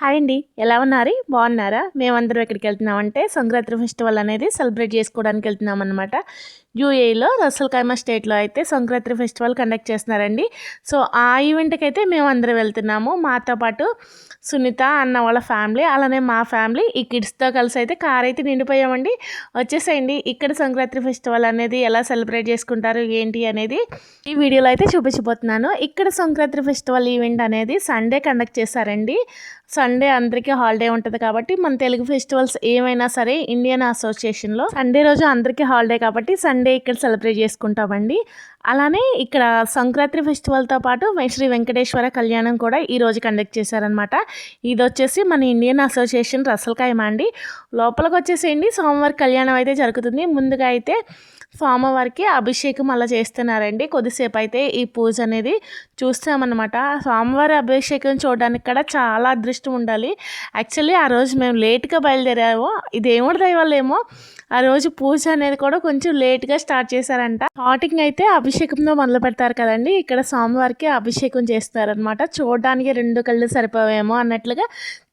Hi అండి ఎలా ఉన్నారు? బాగున్నారా? మేమందరం ఎక్కడికి వెళ్తున్నామంటే సంక్రాంతి ఫెస్టివల్ అనేది సెలబ్రేట్ చేసుకోవడానికి వెళ్తున్నాం అనమాట యూఏలో రసల్ ఖైమా స్టేట్లో అయితే సంక్రాంతి ఫెస్టివల్ కండక్ట్ చేస్తున్నారండి. సో ఆ ఈవెంట్కి అయితే మేము అందరం వెళ్తున్నాము. మాతో పాటు సునీత అన్న వాళ్ళ ఫ్యామిలీ అలానే మా ఫ్యామిలీ ఈ కిడ్స్తో కలిసి అయితే కార్ అయితే నిండిపోయామండి. వచ్చేసేయండి ఇక్కడ సంక్రాంతి ఫెస్టివల్ అనేది ఎలా సెలబ్రేట్ చేసుకుంటారు ఏంటి అనేది ఈ వీడియోలో అయితే చూపించబోతున్నాను. ఇక్కడ సంక్రాంతి ఫెస్టివల్ ఈవెంట్ అనేది సండే కండక్ట్ చేశారండి సండే అందరికీ హాలిడే ఉంటుంది కాబట్టి మన తెలుగు ఫెస్టివల్స్ ఏమైనా సరే ఇండియన్ అసోసియేషన్లో సండే రోజు అందరికీ హాలిడే కాబట్టి సండే ఇక్కడ సెలబ్రేట్ చేసుకుంటామండి. అలానే ఇక్కడ సంక్రాంతి ఫెస్టివల్తో పాటు శ్రీ వెంకటేశ్వర కళ్యాణం కూడా ఈ రోజు కండక్ట్ చేశారనమాట ఇది వచ్చేసి మన ఇండియన్ అసోసియేషన్ రసల్కాయమ అండి. లోపలికి వచ్చేసేయండి సోమవారం కళ్యాణం అయితే జరుగుతుంది. ముందుగా అయితే స్వామివారికి అభిషేకం అలా చేస్తున్నారండి. కొద్దిసేపు అయితే ఈ పూజ అనేది చూస్తామన్నమాట. స్వామివారి అభిషేకం చూడడానికి కూడా చాలా అదృష్టం ఉండాలి. యాక్చువల్లీ ఆ రోజు మేము లేట్గా బయలుదేరాము. ఇది ఏమిటి దయవల్లేమో ఆ రోజు పూజ అనేది కూడా కొంచెం లేట్గా స్టార్ట్ చేశారంట. స్టార్టింగ్ అయితే అభిషేకంతో మొదలు పెడతారు కదండి. ఇక్కడ స్వామివారికి అభిషేకం చేస్తారనమాట చూడడానికి రెండు కళ్ళు సరిపోవేమో అన్నట్లుగా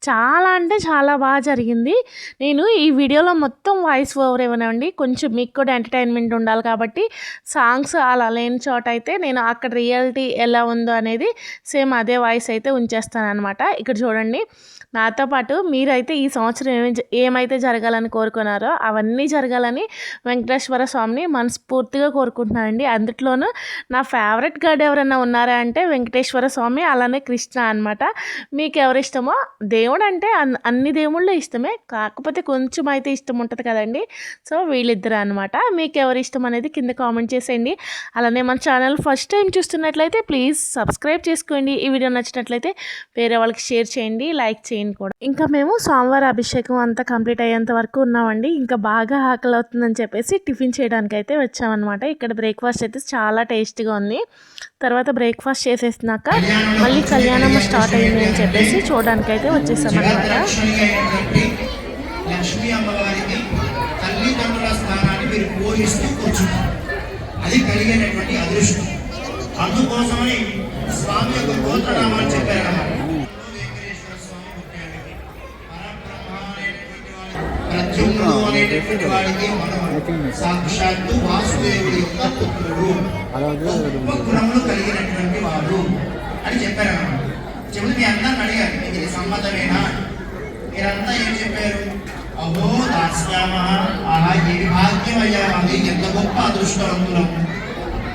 చాలా అంటే చాలా బాగా జరిగింది. నేను ఈ వీడియోలో మొత్తం వాయిస్ ఓవర్ ఇవ్వనండి కొంచెం మీకు కూడా ఎంటర్టైన్మెంట్ ఉండాలి కాబట్టి సాంగ్స్ అలా లేని చోట అయితే నేను అక్కడ రియాలిటీ ఎలా ఉందో అనేది సేమ్ అదే వాయిస్ అయితే ఉంచేస్తాను అనమాట ఇక్కడ చూడండి నాతో పాటు మీరైతే ఈ సంవత్సరం ఏమి ఏమైతే జరగాలని కోరుకున్నారో అవన్నీ జరగాలని వెంకటేశ్వర స్వామిని మనస్ఫూర్తిగా కోరుకుంటున్నానండి. అందుట్లోనూ నా ఫేవరెట్ గాడ్ ఎవరైనా ఉన్నారా అంటే వెంకటేశ్వర స్వామి అలానే కృష్ణ అనమాట మీకు ఎవరిష్టమో దేవుడు అంటే అన్- అన్ని దేవుళ్ళు ఇష్టమే. కాకపోతే కొంచెం అయితే ఇష్టం ఉంటుంది కదండి. సో వీళ్ళిద్దరు అనమాట మీకు ఎవరు ఇష్టం అనేది కింద కామెంట్ చేసేయండి. అలానే మన ఛానల్ ఫస్ట్ టైం చూస్తున్నట్లయితే ప్లీజ్ సబ్స్క్రైబ్ చేసుకోండి. ఈ వీడియో నచ్చినట్లయితే వేరే వాళ్ళకి షేర్ చేయండి లైక్ చేయండి కూడా. ఇంకా మేము సోమవారం అభిషేకం అంతా కంప్లీట్ అయ్యేంత వరకు ఉన్నామండి. ఇంకా బాగా ఆకలి అవుతుందని చెప్పేసి టిఫిన్ చేయడానికి అయితే వచ్చామన్నమాట. ఇక్కడ బ్రేక్ఫాస్ట్ అయితే చాలా టేస్ట్గా ఉంది. తర్వాత బ్రేక్ఫాస్ట్ చేసేసినాక మళ్ళీ కళ్యాణం స్టార్ట్ అయింది అని చెప్పేసి చూడడానికి అయితే వచ్చేసామన్నమాట స్థానాన్ని కూర్చుంది అది కలిగినటువంటి అదృష్టం. అందుకోసమని స్వామి యొక్క గోత్రనామాన్ని చెప్పారు అన్నమాట. అనేటటువంటి వాడికి మనం సాక్షాత్తు వాసుదేవుడి యొక్క పుత్రుడు. గొప్ప కలిగినటువంటి వాడు అని చెప్పారు అన్నమాట. చెబుతూ మీ అందరిని అడిగారు మీకు ఇది సమ్మతమేనా? మీరంతా ఏం చెప్పారు? అహో దాస్యామ అలా ఏ భాగ్యం అయ్యా ఎంత గొప్ప అదృష్టవంతులం.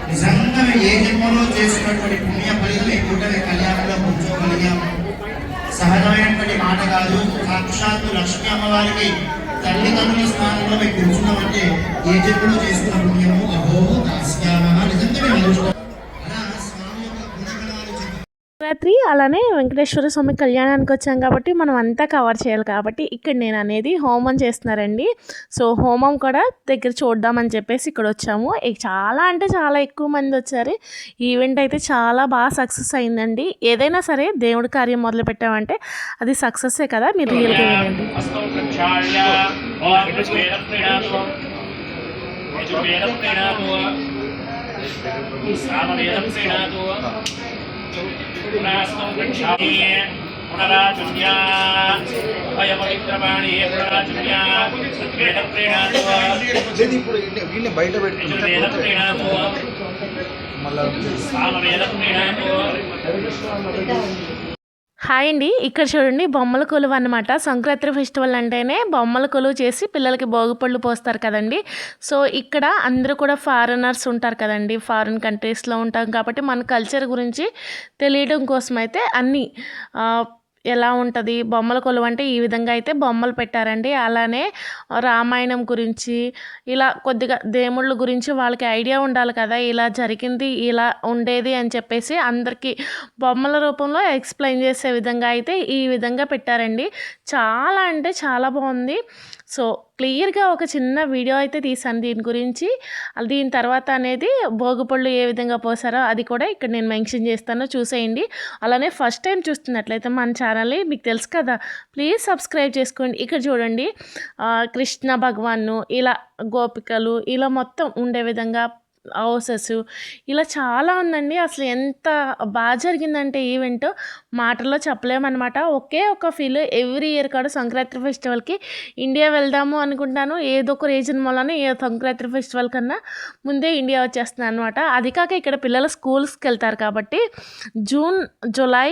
నిజంగా ఏ జన్మలో చేసినటువంటి పుణ్య ఫలితం ఎక్కువ కళ్యాణంలో కూర్చోగలిగాము సహజమైనటువంటి మాట కాదు. సాక్షాత్తు లక్ష్మీ అమ్మవారికి తల్లిదండ్రుల స్థానంలో మేము కూర్చున్నామంటే ఏ జన్మలో చేసుకున్న పుణ్యము? అహో దాస్యామ నిజంగా మేము అదృష్టం అలా స్వామి యొక్క గుణగణాలు శివరాత్రి రాత్రి అలానే వెంకటేశ్వర స్వామి కళ్యాణానికి వచ్చాం కాబట్టి మనం అంతా కవర్ చేయాలి కాబట్టి ఇక్కడ నేను అనేది హోమం చేస్తున్నారండి సో హోమం కూడా దగ్గర చూద్దామని చెప్పేసి ఇక్కడ వచ్చాము చాలా అంటే చాలా ఎక్కువ మంది వచ్చారు ఈవెంట్ అయితే చాలా బాగా సక్సెస్ అయిందండి ఏదైనా సరే దేవుడి కార్యం మొదలు పెట్టామంటే అది సక్సెస్సే కదా మీరు రియల్గా వినండి పునరాచుర్యా భయపవిత్రవాణి పునరాచుర్యా ఇప్పుడు వీళ్ళని బయట పెట్టుకున్నాను మళ్ళీ హాయ్ అండి. ఇక్కడ చూడండి బొమ్మల కొలువు అనమాట సంక్రాంతి ఫెస్టివల్ అంటేనే బొమ్మల కొలువు చేసి పిల్లలకి భోగిపళ్ళు పోస్తారు కదండి. సో ఇక్కడ అందరూ కూడా ఫారినర్స్ ఉంటారు కదండి. ఫారిన్ కంట్రీస్లో ఉంటాం కాబట్టి మన కల్చర్ గురించి తెలియడం కోసం అయితే అన్నీ ఎలా ఉంటుంది? బొమ్మల కొలువు అంటే ఈ విధంగా అయితే బొమ్మలు పెట్టారండి. అలానే రామాయణం గురించి ఇలా కొద్దిగా దేవుళ్ళ గురించి వాళ్ళకి ఐడియా ఉండాలి కదా ఇలా జరిగింది ఇలా ఉండేది అని చెప్పేసి అందరికీ బొమ్మల రూపంలో ఎక్స్ప్లెయిన్ చేసే విధంగా అయితే ఈ విధంగా పెట్టారండి. చాలా అంటే చాలా బాగుంది. సో క్లియర్గా ఒక చిన్న వీడియో అయితే తీసాను దీని గురించి. దీని తర్వాత అనేది భోగిపళ్ళు ఏ విధంగా పోసారో అది కూడా ఇక్కడ నేను మెన్షన్ చేస్తాను చూసేయండి. అలానే ఫస్ట్ టైం చూస్తున్నట్లయితే మన ఛానల్ని మీకు తెలుసు కదా ప్లీజ్ సబ్స్క్రైబ్ చేసుకోండి. ఇక్కడ చూడండి కృష్ణ భగవాన్ను ఇలా గోపికలు ఇలా మొత్తం ఉండే విధంగా హౌసెస్ ఇలా చాలా ఉందండి. అసలు ఎంత బాగా జరిగిందంటే ఈవెంట్ మాటల్లో చెప్పలేమన్నమాట. ఒకే ఒక ఫీల్ ఎవ్రీ ఇయర్ కాడ సంక్రాంతి ఫెస్టివల్కి ఇండియా వెళ్దాము అనుకుంటాను. ఏదో ఒక రీజన్ వలన ఏ సంక్రాంతి ఫెస్టివల్ కన్నా ముందే ఇండియా వచ్చేస్తున్నాను అనమాట అది కాక ఇక్కడ పిల్లలు స్కూల్స్కి వెళ్తారు కాబట్టి జూన్ జూలై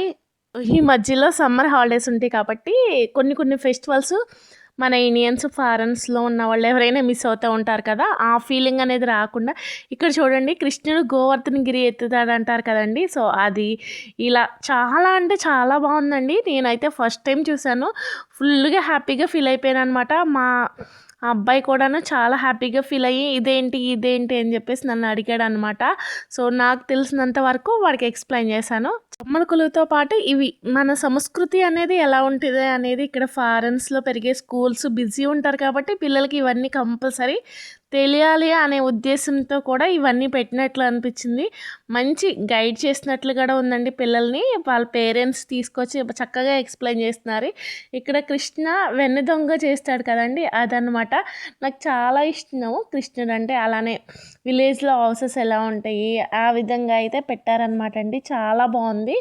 ఈ మధ్యలో సమ్మర్ హాలిడేస్ ఉంటాయి కాబట్టి కొన్ని కొన్ని ఫెస్టివల్స్ మన ఇండియన్స్ ఫారెన్స్లో ఉన్న వాళ్ళు ఎవరైనా మిస్ అవుతూ ఉంటారు కదా ఆ ఫీలింగ్ అనేది రాకుండా ఇక్కడ చూడండి కృష్ణుడు గోవర్ధన గిరి ఎత్తుతాడు అంటారు కదండి. సో అది ఇలా చాలా అంటే చాలా బాగుందండి. నేనైతే ఫస్ట్ టైం చూశాను. ఫుల్గా హ్యాపీగా ఫీల్ అయిపోయాను అనమాట మా ఆ అబ్బాయి కూడాను చాలా హ్యాపీగా ఫీల్ అయ్యి ఇదేంటి ఇదేంటి? అని చెప్పేసి నన్ను అడిగాడు అనమాట సో నాకు తెలిసినంత వరకు వాడికి ఎక్స్ప్లెయిన్ చేశాను. బొమ్మల పాటు ఇవి మన సంస్కృతి అనేది ఎలా ఉంటుంది అనేది ఇక్కడ ఫారెన్స్లో పెరిగే స్కూల్స్ బిజీ ఉంటారు కాబట్టి పిల్లలకి ఇవన్నీ కంపల్సరీ తెలియాలి అనే ఉద్దేశంతో కూడా ఇవన్నీ పెట్టినట్లు అనిపించింది. మంచి గైడ్ చేసినట్లు కూడా ఉందండి పిల్లల్ని. వాళ్ళ పేరెంట్స్ తీసుకొచ్చి చక్కగా ఎక్స్ప్లెయిన్ చేస్తున్నారు. ఇక్కడ కృష్ణ వెన్న దొంగ చేస్తాడు కదండి అదనమాట నాకు చాలా ఇష్టము కృష్ణుడు అంటే. అలానే విలేజ్లో హౌసెస్ ఎలా ఉంటాయి ఆ విధంగా అయితే పెట్టారనమాట అండి. చాలా బాగుంది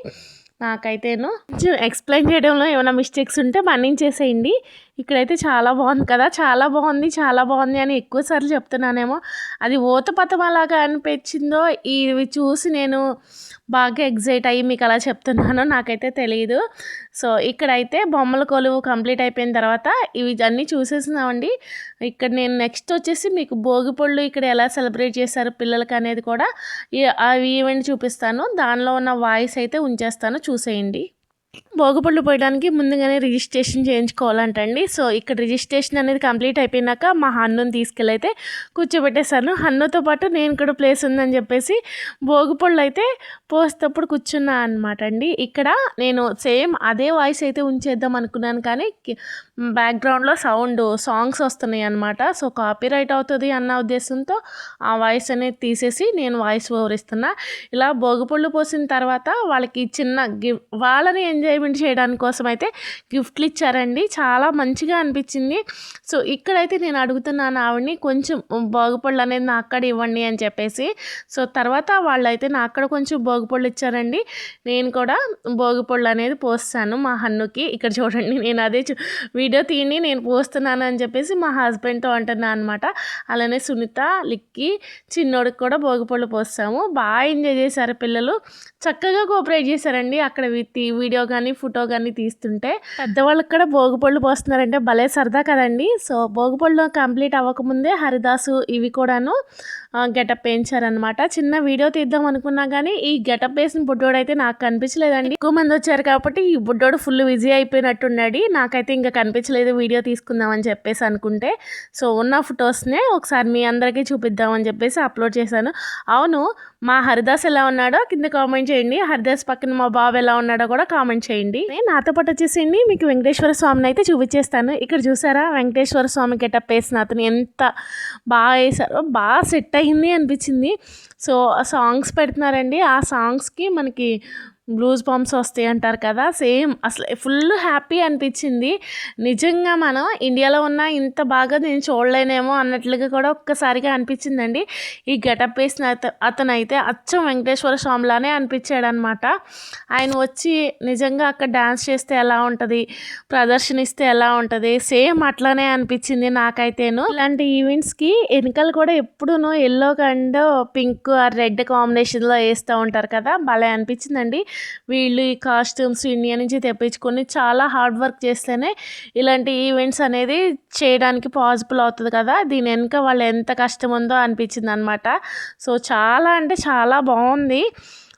నాకైతేను. కొంచెం ఎక్స్ప్లెయిన్ చేయడంలో ఏమైనా మిస్టేక్స్ ఉంటే మన్నించేసేయండి. ఇక్కడైతే చాలా బాగుంది కదా చాలా బాగుంది చాలా బాగుంది అని ఎక్కువసార్లు చెప్తున్నానేమో. అది ఓతపతం అలాగా అనిపించిందో ఇవి చూసి నేను బాగా ఎగ్జైట్ అయ్యి మీకు అలా చెప్తున్నాను నాకైతే తెలియదు సో ఇక్కడైతే బొమ్మల కొలువు కంప్లీట్ అయిపోయిన తర్వాత ఇవి అన్నీ చూసేసినామండి ఇక్కడ నేను నెక్స్ట్ వచ్చేసి మీకు భోగిపళ్ళు ఇక్కడ ఎలా సెలబ్రేట్ చేశారు పిల్లలకి అనేది కూడా అవి ఈవెంట్ చూపిస్తాను. దానిలో ఉన్న వాయిస్ అయితే ఉంచేస్తాను చూసేయండి. భోగిపళ్ళు పోయడానికి ముందుగానే రిజిస్ట్రేషన్ చేయించుకోవాలంటండి. సో ఇక్కడ రిజిస్ట్రేషన్ అనేది కంప్లీట్ అయిపోయినాక మా హన్నుని తీసుకెళ్ళైతే కూర్చోబెట్టేశాను. హన్నుతో పాటు నేను కూడా ప్లేస్ ఉందని చెప్పేసి భోగిపళ్ళు అయితే పోసేటప్పుడు కూర్చున్నా అనమాట అండి ఇక్కడ నేను సేమ్ అదే వాయిస్ అయితే ఉంచేద్దాం అనుకున్నాను కానీ బ్యాక్గ్రౌండ్లో సౌండ్ సాంగ్స్ వస్తున్నాయి అనమాట సో కాపీ రైట్ అవుతుంది అన్న ఉద్దేశంతో ఆ వాయిస్ అనేది తీసేసి నేను వాయిస్ ఓవర్ ఇలా భోగిపళ్ళు పోసిన తర్వాత వాళ్ళకి చిన్న గిఫ్ వాళ్ళని ఎంజాయ్ ఎంజాయ్మెంట్ చేయడానికి కోసం అయితే గిఫ్ట్లు ఇచ్చారండి. చాలా మంచిగా అనిపించింది. సో ఇక్కడైతే నేను అడుగుతున్నాను ఆవిడని కొంచెం భోగిపళ్ళు అనేది నా అక్కడ ఇవ్వండి అని చెప్పేసి. సో తర్వాత వాళ్ళైతే నా అక్కడ కొంచెం భోగిపళ్ళు ఇచ్చారండి. నేను కూడా భోగిపళ్ళు అనేది పోస్తాను మా హన్నుకి. ఇక్కడ చూడండి నేను అదే చూ- వీడియో తీయండి నేను పోస్తున్నాను అని చెప్పేసి మా హస్బెండ్తో అంటున్నాను అనమాట అలానే సునీత లిక్కి చిన్నోడికి కూడా భోగిపళ్ళు పోస్తాము. బాగా ఎంజాయ్ చేశారు పిల్లలు. చక్కగా కోఆపరేట్ చేశారండి అక్కడ వి- వీడియో కానీ ఫోటో కానీ తీస్తుంటే పెద్దవాళ్ళకి కూడా భోగిపళ్ళు పోస్తున్నారంటే భలే సరదా కదండి. సో భోగిపళ్ళు కంప్లీట్ అవ్వకముందే హరిదాసు ఇవి కూడాను గెటప్ వేయించారనమాట చిన్న వీడియో తీద్దాం అనుకున్నా కానీ ఈ గెటప్ వేసిన బుడ్డోడు అయితే నాకు కనిపించలేదండి. ఎక్కువ మంది వచ్చారు కాబట్టి ఈ బుడ్డోడు ఫుల్ బిజీ అయిపోయినట్టున్నాడు. నాకైతే ఇంకా కనిపించలేదు వీడియో తీసుకుందామని చెప్పేసి అనుకుంటే. సో ఉన్న ఫొటోస్నే ఒకసారి మీ అందరికీ చూపిద్దామని చెప్పేసి అప్లోడ్ చేశాను. అవును మా హరిదాస్ ఎలా ఉన్నాడో కింద కామెంట్ చేయండి. హరిదాస్ పక్కన మా బాబు ఎలా ఉన్నాడో కూడా కామెంట్ చేయండి. నేను నాతో పాటు వచ్చేసేయండి మీకు వెంకటేశ్వర స్వామిని అయితే చూపించేస్తాను. ఇక్కడ చూసారా? వెంకటేశ్వర స్వామి గెటప్ వేసిన అతను ఎంత బాగా వేసారో బాగా సెట్ అయింది అనిపించింది. సో సాంగ్స్ పెడుతున్నారండి. ఆ సాంగ్స్కి మనకి బ్లూజ్ బాంబ్స్ వస్తాయి అంటారు కదా సేమ్. అసలు ఫుల్ హ్యాపీ అనిపించింది. నిజంగా మనం ఇండియాలో ఉన్న ఇంత బాగా నేను చూడలేనేమో అన్నట్లుగా కూడా ఒక్కసారిగా అనిపించిందండి. ఈ గెటప్ వేసిన అతనైతే అతను అయితే అచ్చం వెంకటేశ్వర స్వామిలానే అనిపించాడు అనమాట ఆయన వచ్చి నిజంగా అక్కడ డ్యాన్స్ చేస్తే ఎలా ఉంటుంది ప్రదర్శనిస్తే ఎలా ఉంటుంది సేమ్ అట్లానే అనిపించింది నాకైతేను. ఇలాంటి ఈవెంట్స్కి వెనకాల కూడా ఎప్పుడూనో ఎల్లో కండ్ పింక్ రెడ్ కాంబినేషన్లో వేస్తూ ఉంటారు కదా భలే అనిపించిందండి. వీళ్ళు ఈ కాస్ట్యూమ్స్ ఇండియా నుంచి తెప్పించుకొని చాలా హార్డ్ వర్క్ చేస్తేనే ఇలాంటి ఈవెంట్స్ అనేది చేయడానికి పాసిబుల్ అవుతుంది కదా. దీని వెనుక వాళ్ళు ఎంత కష్టం ఉందో అనిపించింది అనమాట సో చాలా అంటే చాలా బాగుంది.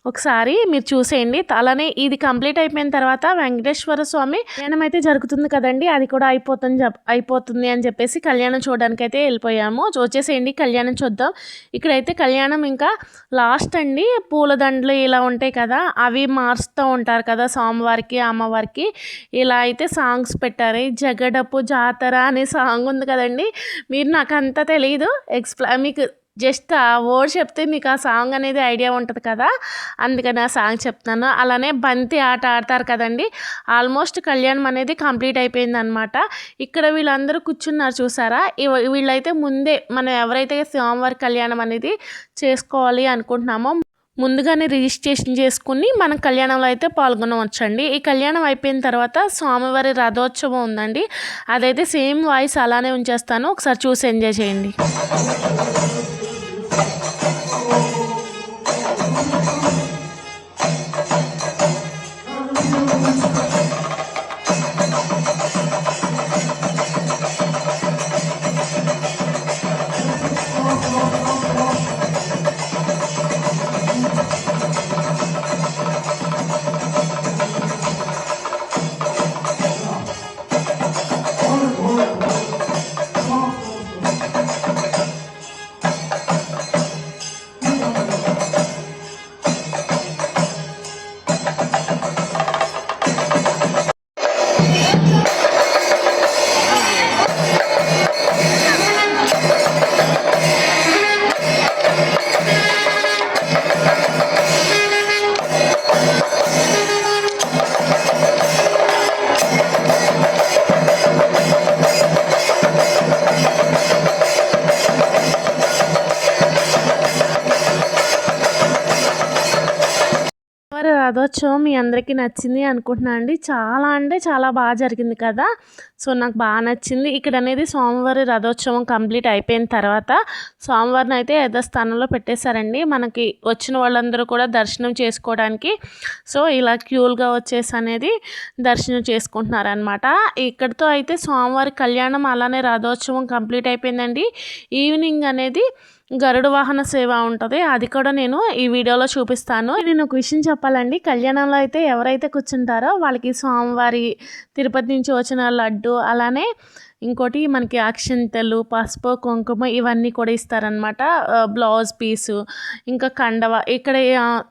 ఒకసారి మీరు చూసేయండి. అలానే ఇది కంప్లీట్ అయిపోయిన తర్వాత వెంకటేశ్వర స్వామి కళ్యాణం అయితే జరుగుతుంది కదండి. అది కూడా అయిపోతుంది అయిపోతుంది అని చెప్పేసి కళ్యాణం చూడడానికి అయితే వెళ్ళిపోయాము వచ్చేసేయండి. కళ్యాణం చూద్దాం. ఇక్కడైతే కళ్యాణం ఇంకా లాస్ట్ అండి. పూలదండలు ఇలా ఉంటాయి కదా అవి మారుస్తూ ఉంటారు కదా స్వామివారికి అమ్మవారికి. ఇలా అయితే సాంగ్స్ పెట్టారు. జగడపు జాతర అనే సాంగ్ ఉంది కదండి. మీరు నాకు అంత తెలియదు ఎక్స్ప్లా మీకు జస్ట్ ఆ వర్డ్ చెప్తే మీకు ఆ సాంగ్ అనేది ఐడియా ఉంటుంది కదా అందుకని ఆ సాంగ్ చెప్తున్నాను. అలానే బంతి ఆట ఆడతారు కదండి ఆల్మోస్ట్ కళ్యాణం అనేది కంప్లీట్ అయిపోయింది అనమాట ఇక్కడ వీళ్ళందరూ కూర్చున్నారు చూసారా? వీళ్ళైతే ముందే మనం ఎవరైతే స్వామివారి కళ్యాణం అనేది చేసుకోవాలి అనుకుంటున్నామో ముందుగానే రిజిస్ట్రేషన్ చేసుకుని మనం కళ్యాణంలో అయితే పాల్గొనవచ్చండి. ఈ కళ్యాణం అయిపోయిన తర్వాత స్వామివారి రథోత్సవం ఉందండి. అదైతే సేమ్ వాయిస్ అలానే ఉంచేస్తాను. ఒకసారి చూసి ఎంజాయ్ చేయండి. Thank you. అందరికీ నచ్చింది అనుకుంటున్నాను అండి. చాలా అంటే చాలా బాగా జరిగింది కదా. సో నాకు బాగా నచ్చింది. ఇక్కడ అనేది సోమవారి రథోత్సవం కంప్లీట్ అయిపోయిన తర్వాత సోమవారం అయితే యథస్థానంలో పెట్టేశారండి. మనకి వచ్చిన వాళ్ళందరూ కూడా దర్శనం చేసుకోవడానికి. సో ఇలా క్యూల్గా వచ్చేసి అనేది దర్శనం చేసుకుంటున్నారనమాట ఇక్కడితో అయితే స్వామివారి కళ్యాణం అలానే రథోత్సవం కంప్లీట్ అయిపోయిందండి. ఈవినింగ్ అనేది గరుడ వాహన సేవ ఉంటుంది. అది కూడా నేను ఈ వీడియోలో చూపిస్తాను. నేను ఒక విషయం చెప్పాలండి. కళ్యాణంలో అయితే ఎవరైతే కూర్చుంటారో వాళ్ళకి స్వామివారి తిరుపతి నుంచి వచ్చిన లడ్డు అలానే ఇంకోటి మనకి అక్షంతలు పసుపు కుంకుమ ఇవన్నీ కూడా ఇస్తారనమాట బ్లౌజ్ పీసు ఇంకా కండవ ఇక్కడ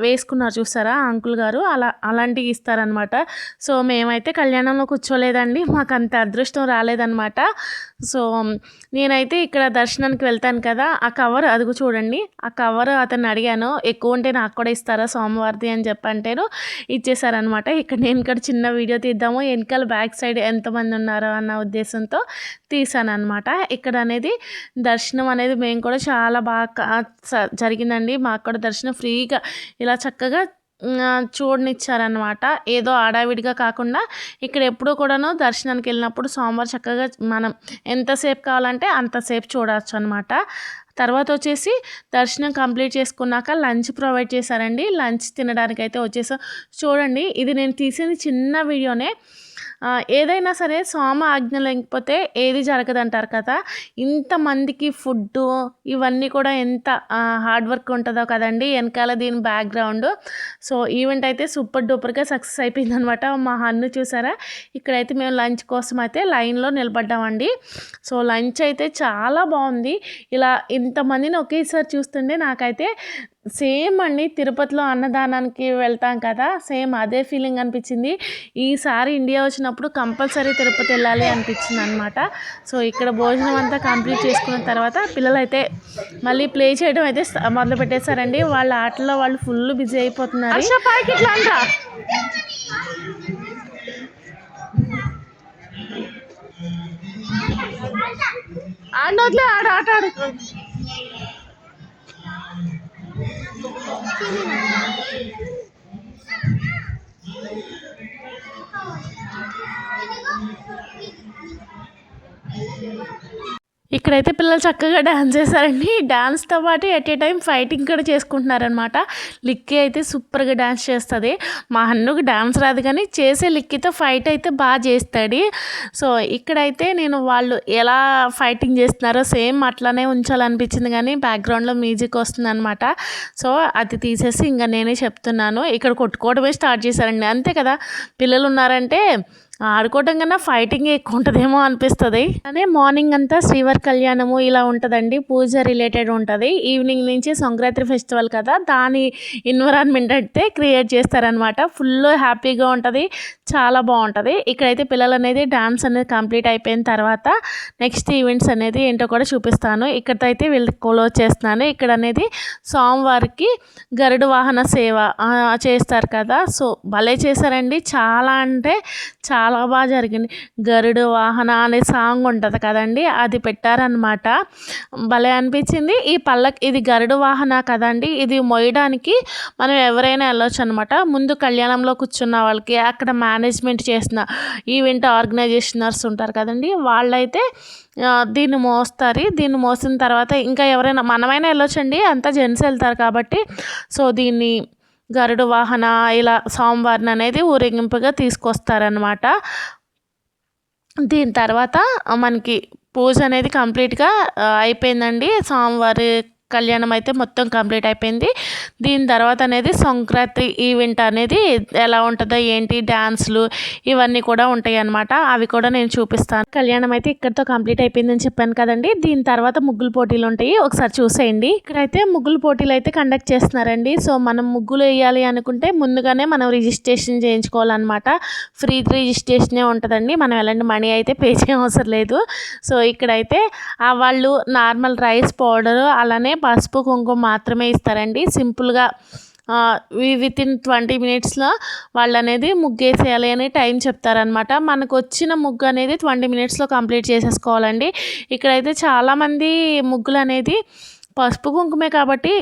వేసుకున్నారు చూసారా అంకుల్ గారు? అలా అలాంటివి ఇస్తారనమాట సో మేమైతే కళ్యాణంలో కూర్చోలేదండి మాకు అంత అదృష్టం రాలేదనమాట సో నేనైతే ఇక్కడ దర్శనానికి వెళ్తాను కదా ఆ కవర్ అదుగు చూడండి ఆ కవర్ అతను అడిగాను ఎక్కువ ఉంటే నాకు కూడా ఇస్తారా సోమవారిది? అని చెప్పంటేను ఇచ్చేసారనమాట ఇక్కడ నేను ఇక్కడ చిన్న వీడియో తీద్దాము వెనకాల బ్యాక్ సైడ్ ఎంతమంది ఉన్నారో అన్న ఉద్దేశంతో తీసాను అనమాట ఇక్కడ అనేది దర్శనం అనేది మేము కూడా చాలా బాగా స- జరిగిందండి. మాకు కూడా దర్శనం ఫ్రీగా ఇలా చక్కగా చూడనిచ్చారనమాట ఏదో ఆడావిడిగా కాకుండా ఇక్కడ ఎప్పుడూ కూడాను దర్శనానికి వెళ్ళినప్పుడు సోమవారం చక్కగా మనం ఎంతసేపు కావాలంటే అంతసేపు చూడవచ్చు అనమాట తర్వాత వచ్చేసి దర్శనం కంప్లీట్ చేసుకున్నాక లంచ్ ప్రొవైడ్ చేశారండి. లంచ్ తినడానికి అయితే వచ్చేసాం. చూడండి ఇది నేను తీసింది చిన్న వీడియోనే ఏదైనా సరే స్వామి ఆజ్ఞ లేకపోతే ఏది జరగదంటారు కదా? ఇంతమందికి ఫుడ్ ఇవన్నీ కూడా ఎంత హార్డ్ వర్క్ ఉంటుందో కదండి వెనకాల దీని బ్యాక్గ్రౌండ్. సో ఈవెంట్ అయితే సూపర్ డూపర్గా సక్సెస్ అయిపోయింది అనమాట మా హన్ను చూసారా? ఇక్కడైతే మేము లంచ్ కోసం అయితే లైన్లో నిలబడ్డామండి. సో లంచ్ అయితే చాలా బాగుంది. ఇలా ఇంతమందిని ఒకేసారి చూస్తుంటే నాకైతే సేమ్ అండి తిరుపతిలో అన్నదానానికి వెళ్తాం కదా సేమ్ అదే ఫీలింగ్ అనిపించింది. ఈసారి ఇండియా వచ్చినప్పుడు కంపల్సరీ తిరుపతి వెళ్ళాలి అనిపించింది అనమాట సో ఇక్కడ భోజనం అంతా కంప్లీట్ చేసుకున్న తర్వాత పిల్లలు అయితే మళ్ళీ ప్లే చేయడం అయితే మొదలు పెట్టేశారండి. వాళ్ళ ఆటల్లో వాళ్ళు ఫుల్ బిజీ అయిపోతున్నారు. ఆడ ఆట ఆడు. Thank you. ఇక్కడైతే పిల్లలు చక్కగా డాన్స్ చేశారండి. డాన్స్తో పాటు ఎట్ ఏ టైం ఫైటింగ్ కూడా చేసుకుంటున్నారనమాట లిక్కీ అయితే సూపర్గా డాన్స్ చేస్తుంది. మా అన్నకు డాన్స్ రాదు కానీ చేసే లిక్కీతో ఫైట్ అయితే బాగా చేస్తాడు. సో ఇక్కడైతే నేను వాళ్ళు ఎలా ఫైటింగ్ చేస్తున్నారో సేమ్ అట్లానే ఉంచాలనిపించింది కానీ బ్యాక్గ్రౌండ్లో మ్యూజిక్ వస్తుంది అనమాట సో అది తీసేసి ఇంకా నేనే చెప్తున్నాను. ఇక్కడ కొట్టుకోవడమే స్టార్ట్ చేశారండి. అంతే కదా. పిల్లలు ఉన్నారంటే ఆడుకోవటం కన్నా ఫైటింగ్ ఎక్కువ ఉంటుందేమో అనిపిస్తుంది. అదే మార్నింగ్ అంతా శ్రీవారి కళ్యాణము ఇలా ఉంటుందండి. పూజ రిలేటెడ్ ఉంటుంది. ఈవినింగ్ నుంచి సంక్రాంతి ఫెస్టివల్ కదా దాని ఎన్విరాన్మెంట్ అయితే క్రియేట్ చేస్తారనమాట ఫుల్ హ్యాపీగా ఉంటుంది. చాలా బాగుంటుంది. ఇక్కడైతే పిల్లలు అనేది డ్యాన్స్ అనేది కంప్లీట్ అయిపోయిన తర్వాత నెక్స్ట్ ఈవెంట్స్ అనేది ఏంటో కూడా చూపిస్తాను. ఇక్కడైతే వీళ్ళు క్లోజ్ చేస్తున్నాను. ఇక్కడ అనేది సోమవారికి గరుడు వాహన సేవ చేస్తారు కదా. సో భలే చేశారండి. చాలా అంటే చాలా బాగా జరిగింది. గరుడు వాహన అనే సాంగ్ ఉంటుంది కదండి అది పెట్టారనమాట భలే అనిపించింది. ఈ పల్లకి ఇది గరుడు వాహన కదండి ఇది మొయ్యడానికి మనం ఎవరైనా వెళ్ళొచ్చు అనమాట ముందు కళ్యాణంలో కూర్చున్న వాళ్ళకి అక్కడ మేనేజ్మెంట్ చేసిన ఈవెంట్ ఆర్గనైజేషనర్స్ ఉంటారు కదండి వాళ్ళైతే దీన్ని మోస్తారు. దీన్ని మోసిన తర్వాత ఇంకా ఎవరైనా మనమైనా వెళ్ళొచ్చండి అంతా జెంట్స్ వెళ్తారు కాబట్టి. సో దీన్ని గరుడు వాహన ఇలా స్వామివారిని అనేది ఊరేగింపుగా తీసుకొస్తారనమాట దీని తర్వాత మనకి పూజ అనేది కంప్లీట్గా అయిపోయిందండి. స్వామివారి కళ్యాణం అయితే మొత్తం కంప్లీట్ అయిపోయింది. దీని తర్వాత అనేది సంక్రాంతి ఈవెంట్ అనేది ఎలా ఉంటుందో ఏంటి డ్యాన్స్లు ఇవన్నీ కూడా ఉంటాయి అన్నమాట అవి కూడా నేను చూపిస్తాను. కళ్యాణం అయితే ఇక్కడితో కంప్లీట్ అయిపోయిందని చెప్పాను కదండి. దీని తర్వాత ముగ్గులు పోటీలు ఉంటాయి. ఒకసారి చూసేయండి. ఇక్కడైతే ముగ్గులు పోటీలు అయితే కండక్ట్ చేస్తున్నారండి. సో మనం ముగ్గులు వేయాలి అనుకుంటే ముందుగానే మనం రిజిస్ట్రేషన్ చేయించుకోవాలన్నమాట. ఫ్రీ రిజిస్ట్రేషనే ఉంటుందండి. మనం ఎలాంటి మనీ అయితే పే చేయవసరం లేదు. సో ఇక్కడైతే వాళ్ళు నార్మల్ రైస్ పౌడర్ అలానే పసుపు కుంకుమ మాత్రమే ఇస్తారండి. సింపుల్గా విత్ ఇన్ ట్వంటీ మినిట్స్లో వాళ్ళు అనేది ముగ్గు వేసేయాలి అని టైం చెప్తారనమాట మనకు వచ్చిన ముగ్గు అనేది ట్వంటీ మినిట్స్లో కంప్లీట్ చేసేసుకోవాలండి. ఇక్కడైతే చాలామంది ముగ్గులు అనేది పసుపు కుంకుమే కాబట్టి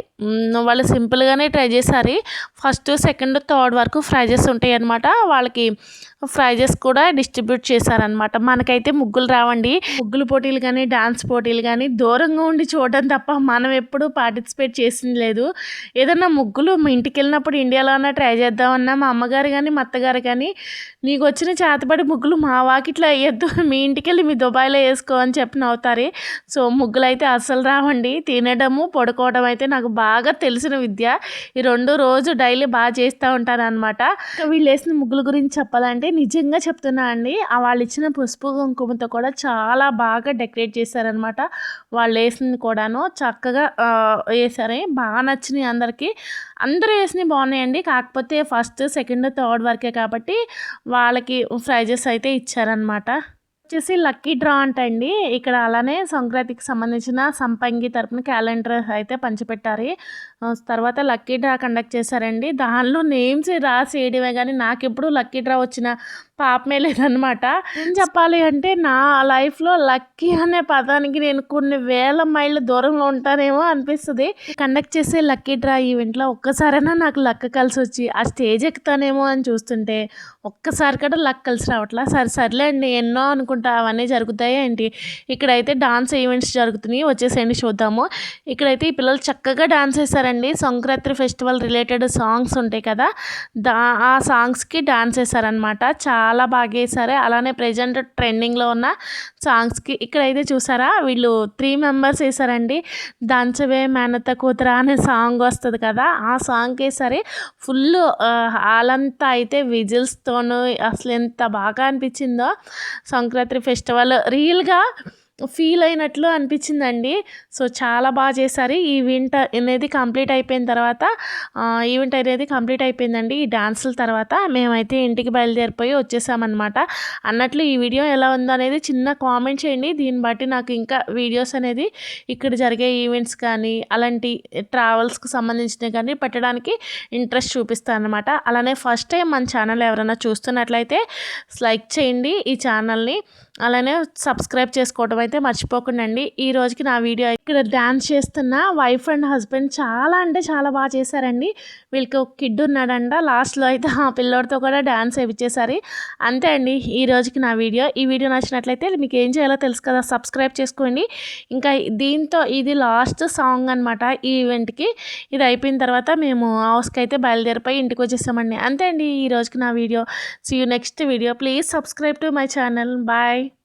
వాళ్ళు సింపుల్గానే ట్రై చేశారు. ఫస్ట్ సెకండ్ థర్డ్ వరకు ఫ్రైజెస్ ఉంటాయి అనమాట వాళ్ళకి ప్రైజెస్ కూడా డిస్ట్రిబ్యూట్ చేశారనమాట మనకైతే ముగ్గులు రావండి. ముగ్గులు పోటీలు కానీ డాన్స్ పోటీలు కానీ దూరంగా ఉండి చూడడం తప్ప మనం ఎప్పుడు పార్టిసిపేట్ చేసింది లేదు. ఏదన్నా ముగ్గులు మా ఇంటికి వెళ్ళినప్పుడు ఇండియాలో అన్నా ట్రై చేద్దామన్నా మా అమ్మగారు కానీ మా అత్తగారు కానీ నీకు వచ్చిన చేతబడి ముగ్గులు మా వాకిట్లో వేయద్దు. మీ ఇంటికి వెళ్ళి మీ దుబాయ్లో వేసుకో అని చెప్పి నవ్వుతారు. సో ముగ్గులు అయితే అస్సలు రావండి. తినడము పడుకోవడం అయితే నాకు బాగా తెలిసిన విద్య. ఈ రెండు రోజు డైలీ బాగా చేస్తూ ఉంటాను అనమాట వీళ్ళు వేసిన ముగ్గుల గురించి చెప్పాలంటే నిజంగా చెప్తున్నా అండి వాళ్ళు ఇచ్చిన పసుపు కుంకుమతో కూడా చాలా బాగా డెకరేట్ చేశారనమాట. వాళ్ళు వేసింది కూడాను చక్కగా వేసారు. బాగా నచ్చినాయి అందరికీ. అందరూ వేసినవి బాగున్నాయండి. కాకపోతే ఫస్ట్ సెకండ్ థర్డ్ వరకే కాబట్టి వాళ్ళకి ప్రైజెస్ అయితే ఇచ్చారనమాట. వచ్చేసి లక్కీ డ్రా అంటండి. ఇక్కడ అలానే సంక్రాంతికి సంబంధించిన సంపంగి తరపున క్యాలెండర్ అయితే పంచిపెట్టారు. తర్వాత లక్కీ డ్రా కండక్ట్ చేశారండి. దానిలో నేమ్స్ రాసి వేయడమే కానీ నాకు ఎప్పుడు లక్కీ డ్రా వచ్చిన పాపమే లేదనమాట ఏం చెప్పాలి అంటే నా లైఫ్లో లక్కీ అనే పదానికి నేను కొన్ని వేల మైళ్ళ దూరంలో ఉంటానేమో అనిపిస్తుంది. కండక్ట్ చేసే లక్కీ డ్రా ఈవెంట్లో ఒక్కసారైనా నాకు లక్క కలిసి వచ్చి ఆ స్టేజ్ ఎక్కుతానేమో అని చూస్తుంటే ఒక్కసారి కూడా లక్ కలిసి రావట్లా? సరే సర్లే అండి ఎన్నో అనుకుంటా అవన్నీ జరుగుతాయి ఏంటి? ఇక్కడైతే డాన్స్ ఈవెంట్స్ జరుగుతున్నాయి వచ్చేసేయండి చూద్దాము. ఇక్కడైతే ఈ పిల్లలు చక్కగా డాన్స్ అండి. సంక్రాంతి ఫెస్టివల్ రిలేటెడ్ సాంగ్స్ ఉంటాయి కదా దా ఆ సాంగ్స్కి డాన్స్ వేశారనమాట చాలా బాగా వేశారు అలానే ప్రజెంట్ ట్రెండింగ్లో ఉన్న సాంగ్స్కి ఇక్కడైతే చూసారా వీళ్ళు త్రీ మెంబర్స్ వేశారండి దంచవే మేనత కూతురా అనే సాంగ్ వస్తుంది కదా ఆ సాంగ్ వేసారి. ఫుల్ హాలంతా అయితే విజిల్స్తోనూ అసలు ఎంత బాగా అనిపించిందో. సంక్రాంతి ఫెస్టివల్ రియల్గా ఫీల్ అయినట్లు అనిపించిందండి. సో చాలా బాగా చేశారు. ఈవెంట్ అనేది కంప్లీట్ అయిపోయిన తర్వాత ఈవెంట్ అనేది కంప్లీట్ అయిపోయిందండి. ఈ డాన్సుల తర్వాత మేమైతే ఇంటికి బయలుదేరిపోయి వచ్చేసామన్నమాట. అన్నట్లు ఈ వీడియో ఎలా ఉందో అనేది చిన్న కామెంట్ చేయండి. దీన్ని బట్టి నాకు ఇంకా వీడియోస్ అనేది ఇక్కడ జరిగే ఈవెంట్స్ కానీ అలాంటి ట్రావెల్స్కి సంబంధించినవి కానీ పెట్టడానికి ఇంట్రెస్ట్ చూపిస్తాను అనమాట అలానే ఫస్ట్ టైం మన ఛానల్ ఎవరైనా చూస్తున్నట్లయితే లైక్ చేయండి ఈ ఛానల్ని. అలానే సబ్స్క్రైబ్ చేసుకోవడం అయితే మర్చిపోకండి ఈ రోజుకి నా వీడియో ఇక్కడ డ్యాన్స్ చేస్తున్న వైఫ్ అండ్ హస్బెండ్ చాలా అంటే చాలా బాగా చేశారండి. వీళ్ళకి ఒక కిడ్ ఉన్నాడంట లాస్ట్లో అయితే ఆ పిల్లోడితో కూడా డ్యాన్స్ వేయించేసారు అంతే అండి ఈ రోజుకి నా వీడియో. ఈ వీడియో నచ్చినట్లయితే మీకు ఏం చేయాలో తెలుసు కదా సబ్స్క్రైబ్ చేసుకోండి. ఇంకా దీంతో ఇది లాస్ట్ సాంగ్ అనమాట ఈ ఈవెంట్కి. ఇది అయిపోయిన తర్వాత మేము హౌస్కి అయితే బయలుదేరిపోయి ఇంటికి వచ్చేసామండి. అంతే అండి ఈ రోజుకి నా video. See you next video please subscribe to my channel bye